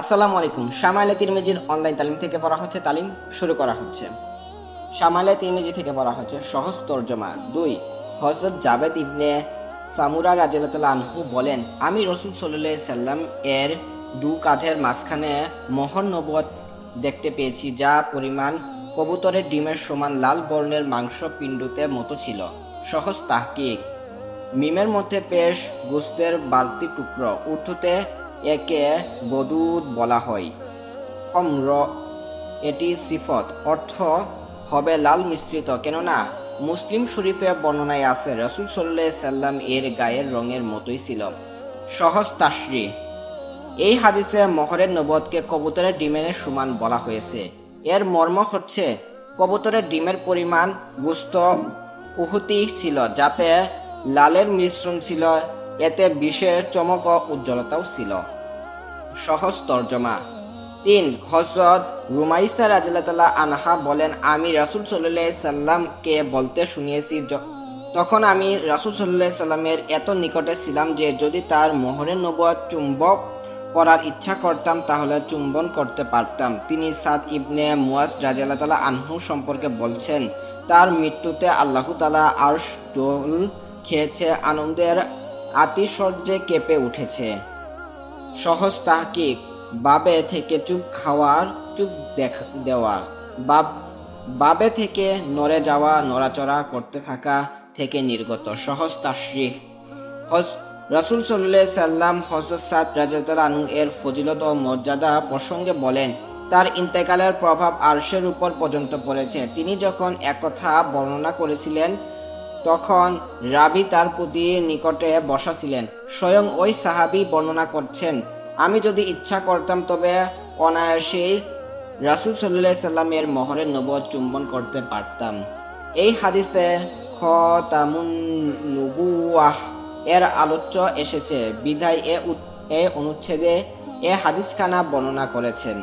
আসসালামু আলাইকুম। শামাইলে তিরমিজির অনলাইন তালিম থেকে পড়া হচ্ছে তালিম শুরু করা হচ্ছে। শামাইলে তিরমিজি থেকে পড়া হচ্ছে সহজ তর্জমা। দুই হজরত জাবেদ ইবনে সামুরা রাজিয়াল্লাহ আনহু বলেন, আমি রসুল সাল্লাহ সাল্লাম এর দু কাঁধের মাঝখানে মোহর নবত দেখতে পেয়েছি, যা পরিমাণ কবুতরের ডিমের সমান লাল বর্ণের মাংস পিণ্ডুতে মতো ছিল। সহজ তাহকিক। মিমের মধ্যে পেশ গোস্তের বাড়তি টুকরো। উর্দুতে একে বদুদ বলা হয়। খমর, এটি সিফত, অর্থ হবে লাল মিশ্রিত, কেননা মুসলিম শরীফে বর্ণনায় আছে, রসুল সাল্লাহ সাল্লাম এর গায়ের রঙের মতোই ছিল। সহজ তাসরি। এই হাদিসে মহরের নবদকে কবুতরের ডিমের সমান বলা হয়েছে। এর মর্ম হচ্ছে, কবুতরের ডিমের পরিমাণ গুস্ত উহুতি ছিল, যাতে লালের মিশ্রণ ছিল এতে বিশেষ চমক ও উজ্জ্বলতাও ছিল। সহজ তর্জমা। তিন হজরত রুমাইসা রাজিল্লাহ আনহা বলেন, আমি রাসুল সাল্লাহ সাল্লামকে বলতে শুনিয়েছি তখন আমি রাসুল সাল্লাহ সাল্লামের এত নিকটে ছিলাম যে, যদি তার মোহরের নবুয়ত চুম্বক করার ইচ্ছা করতাম, তাহলে চুম্বন করতে পারতাম। তিনি সাদ ইবনে মুয়াজ রাজিয়াল্লাহ আনহু সম্পর্কে বলছেন, তার মৃত্যুতে আল্লাহ তালা দোল খেয়েছে, আনন্দের আতিশয্যে কেঁপে উঠেছে। সহজ তাহকিক, বাবে থেকে চুপ খাওয়ার, চুপ দেওয়া, বাব বাবে থেকে নড়ে যাওয়া, নড়াচড়া করতে থাকা থেকে নির্গত। সহজ তাশরিহ হজ রাসুল সাল্লাহ সাল্লাম হজরত সাদ রাজাতালানু এর ফজিলত ও মর্যাদা প্রসঙ্গে বলেন, তার ইন্তেকালের প্রভাব আরশের উপর পর্যন্ত পড়েছে। তিনি যখন একথা বর্ণনা করেছিলেন তখন রাবি তার প্রতি নিকটে বসা ছিলেন স্বয়ং ওই সাহাবি বর্ণনা করছেন, আমি যদি ইচ্ছা করতাম তবে অনায়াসেই রাসুল সাল্লাহ সাল্লামের মহরের নবদ চুম্বন করতে পারতাম। এই হাদিসে খতামুন এর আলোচ্য এসেছে, বিধায় এ এ অনুচ্ছেদে এ হাদিসখানা বর্ণনা করেছেন।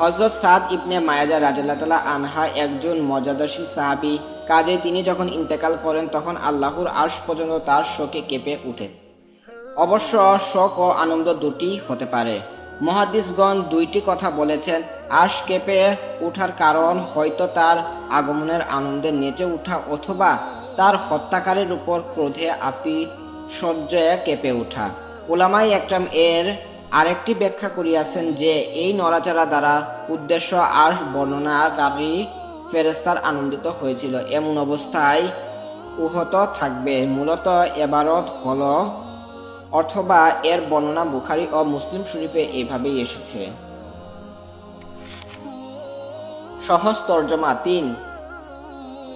হজরত সাদ ইবনে মায়াজা রাজাল্লাহ আনহা একজন মর্যাদাশীল সাহাবি কাজে তিনি যখন ইন্তেকাল করেন, তখন আল্লাহর আর্শ পর্যন্ত তার শোকে কেঁপে উঠে অবশ্য শোক ও আনন্দ দুটি হতে পারে। মহাদিসগণ দুইটি কথা বলেছেন আশ কেঁপে উঠার কারণ হয়তো তার আগমনের আনন্দে নেচে ওঠা অথবা তার হত্যাকারীর উপর ক্রোধে আতিশয্যে কেঁপে ওঠা। ওলামাই একরাম এর আরেকটি ব্যাখ্যা করিয়াছেন যে, এই নড়াচড়া দ্বারা উদ্দেশ্য আশ বর্ণনাকারী ফেরেস্তার আনন্দিত হয়েছিল। এমন অবস্থায় উহত থাকবে। মূলত এবারত হল অথবা এর বর্ণনা বুখারি ও মুসলিম শরীফে এইভাবেই এসেছে। সহজ তর্জমা তিন।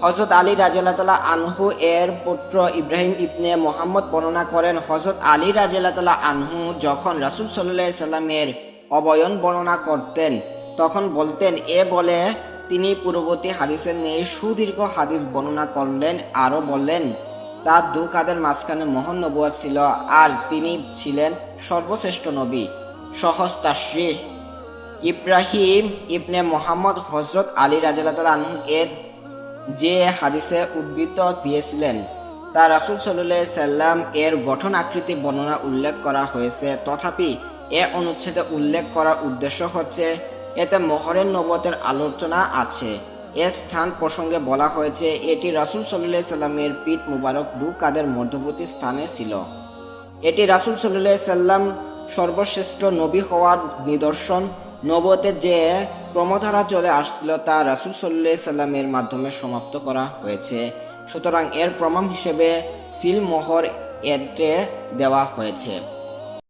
হজরত আলী রাজিয়াল্লাহ আনহু এর পুত্র ইব্রাহিম ইবনে মোহাম্মদ বর্ণনা করেন হজরত আলী রাজিয়াল্লাহ আনহু যখন রাসুল সাল্লাহ সাল্লামের অবয়ন বর্ণনা করতেন, তখন বলতেন, এ বলে তিনি পূর্ববর্তী হাদিসের নেই সুদীর্ঘ হাদিস বর্ণনা করলেন, আরও বললেন, তার দু কাদের মাঝখানে মহান নবুয়াত ছিল, আর তিনি ছিলেন সর্বশ্রেষ্ঠ নবী, সহজ তাশরিহ ইব্রাহিম ইবনে মোহাম্মদ হজরত আলী রাজাল্লাহ আনহু এর যে হাদিসে উদ্বৃত্ত দিয়েছিলেন, তা রাসুল সাল্লাহ সাল্লাম এর গঠন আকৃতি বর্ণনা উল্লেখ করা হয়েছে। তথাপি এ অনুচ্ছেদে উল্লেখ করার উদ্দেশ্য হচ্ছে এতে মহরের নবতের আলোচনা আছে। এ স্থান প্রসঙ্গে বলা হয়েছে, এটি রাসুল সাল্লাহ সাল্লামের পিঠ মুবারক দু কাদের মধ্যবর্তী স্থানে ছিল। এটি রাসুল সাল্লাহ সাল্লাম সর্বশ্রেষ্ঠ নবী হওয়ার নিদর্শন। নবতে যে ক্রমধারা চলে আসছিল তা রাসুল সাল্লাহ সাল্লামের মাধ্যমে সমাপ্ত করা হয়েছে। সুতরাং এর প্রমাণ হিসেবে সিল মোহর এতে দেওয়া হয়েছে।